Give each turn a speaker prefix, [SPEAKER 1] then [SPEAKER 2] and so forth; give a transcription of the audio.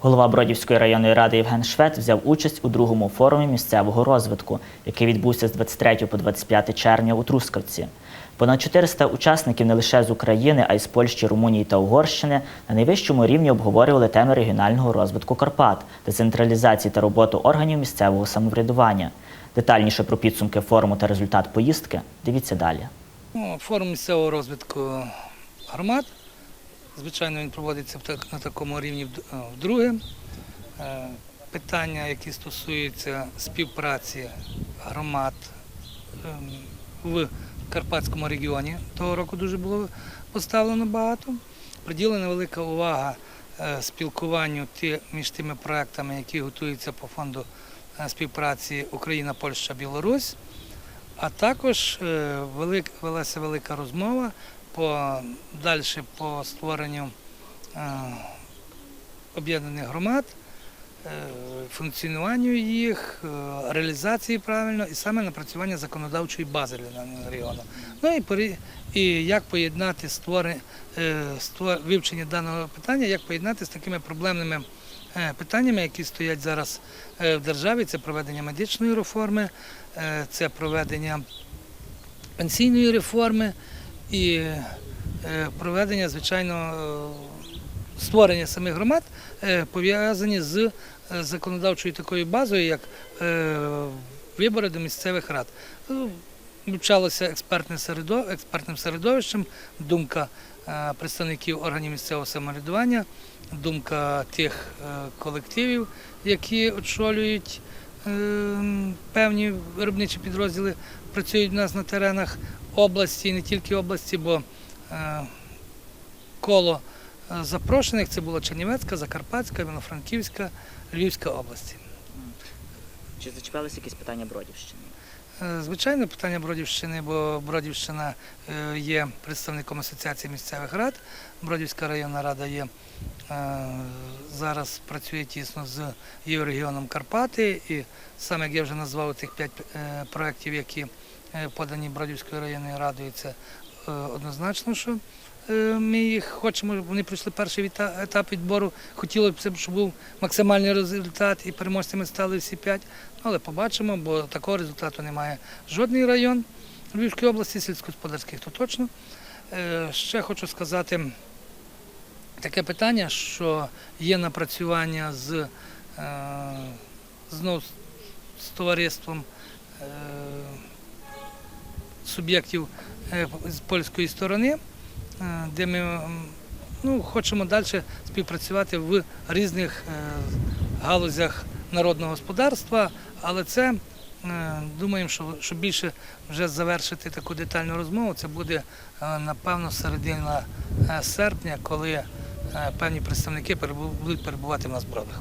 [SPEAKER 1] Голова Бродівської районної ради Євген Швед взяв участь у другому форумі місцевого розвитку, який відбувся з 23 по 25 червня у Трускавці. Понад 400 учасників не лише з України, а й з Польщі, Румунії та Угорщини на найвищому рівні обговорювали теми регіонального розвитку Карпат, децентралізації та роботу органів місцевого самоврядування. Детальніше про підсумки форуму та результат поїздки дивіться далі.
[SPEAKER 2] Ну, Форум місцевого розвитку громад. Звичайно, він проводиться на такому рівні вдруге. Е, Питання, які стосуються співпраці громад ем, в Карпатському регіоні, того року дуже було поставлено багато. Приділена велика увага е, спілкуванню між тими проектами, які готуються по фонду е, співпраці Україна, Польща, Білорусь. А також велася велика розмова по далі по створенню е, об'єднаних громад, е, функціонуванню їх, е, реалізації правильно і саме напрацювання законодавчої бази для регіону. Ну і, порі- і як поєднати створи, е, ство- вивчення даного питання, як поєднати з такими проблемними питаннями, які стоять зараз в державі, це проведення медичної реформи, це проведення пенсійної реформи і е, проведення, звичайно, е, створення самих громад е, пов'язані з законодавчою такою базою, як вибори до місцевих рад. Вивчалося експертним середовищем, думка представників органів місцевого самоврядування, думка тих колективів, які очолюють певні виробничі підрозділи, працюють у нас на теренах області, і не тільки області, бо е, коло е, запрошених це було Чернівецька, Закарпатська, Івано-Франківська, Львівська області.
[SPEAKER 1] Чи зачіпалися якісь питання Бродівщини?
[SPEAKER 2] Е, Звичайно, питання Бродівщини, бо Бродівщина е, є представником Асоціації місцевих рад. Бродівська районна рада є е, зараз працює тісно з Єврогіоном Карпати. І саме як я вже назвав тих п'ять проєктів, які подані Бродівською районною радою, це однозначно, що ми їх хочемо, вони пройшли перший етап відбору. Хотілося б, щоб був максимальний результат і переможцями стали всі п'ять. Але побачимо, бо такого результату немає жодний район Львівської області, сільськогосподарських то точно. Е, Ще хочу сказати таке питання, що є напрацювання з, е, знов з товариством е, суб'єктів е, з польської сторони, е, де ми ну, хочемо далі співпрацювати в різних е, галузях народного господарства, але це е, думаємо, що, що більше вже завершити таку детальну розмову, це буде е, напевно середина е, серпня, коли е, певні представники будуть перебувати в нас в бродах.